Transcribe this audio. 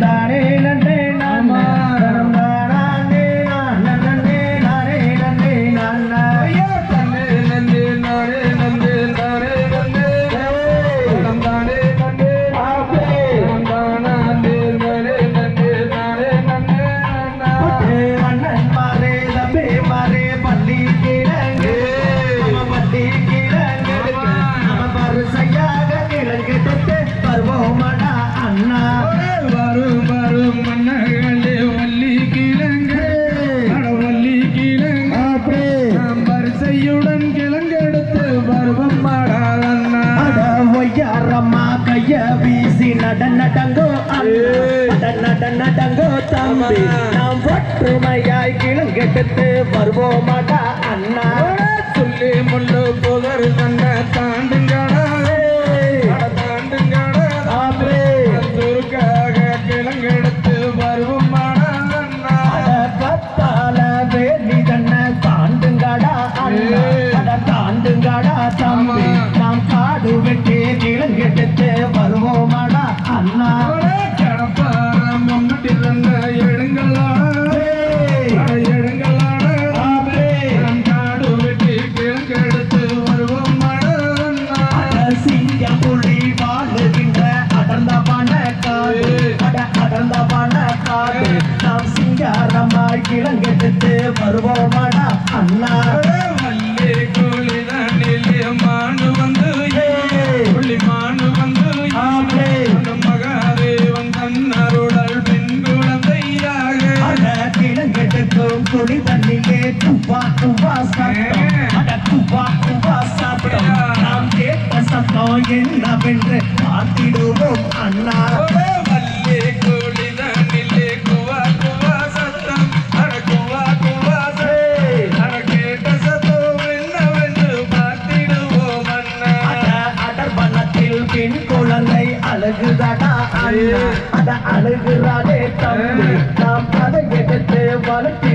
தானே நன்றே நாமா? கைய வீசி நட நடங்கோ அண்ணா நட நடங்கோ தம்பி. நாம் ஒற்றுமையாய் கிழங்கெடுத்து வருவோமாடா அண்ணா. சொல்லி முள்ளு புதர் தன்ன தாண்டுங்கடா தாண்டுங்கடா துருக்காக கிழங்கெடுத்து வருவம் மாடாதண்ணா அட கத்தால வேலி தன்ன அண்ணா. தாண்டுங்கடா தம்பி. கிழங்கெடுத்து வருவோமாடா அண்ணா. வள்ளி கூலிதனிலே மானு வந்து புள்ளி மானு வந்து ஆமே. அந்த மகாதேவன் தன்னருடல் பெண் குழந்தையாக கிழங்கெடுக்கும் துளி தண்ணிலே துவா சத்தம் அட துவா துவா சத்தம் நாம் கேட்ட சத்தம் என்னவென்று பார்த்திடுவோம் அண்ணா. அழகுதடா அண்ணா தம்பி நாம் அதை எடுத்து வளர்த்தி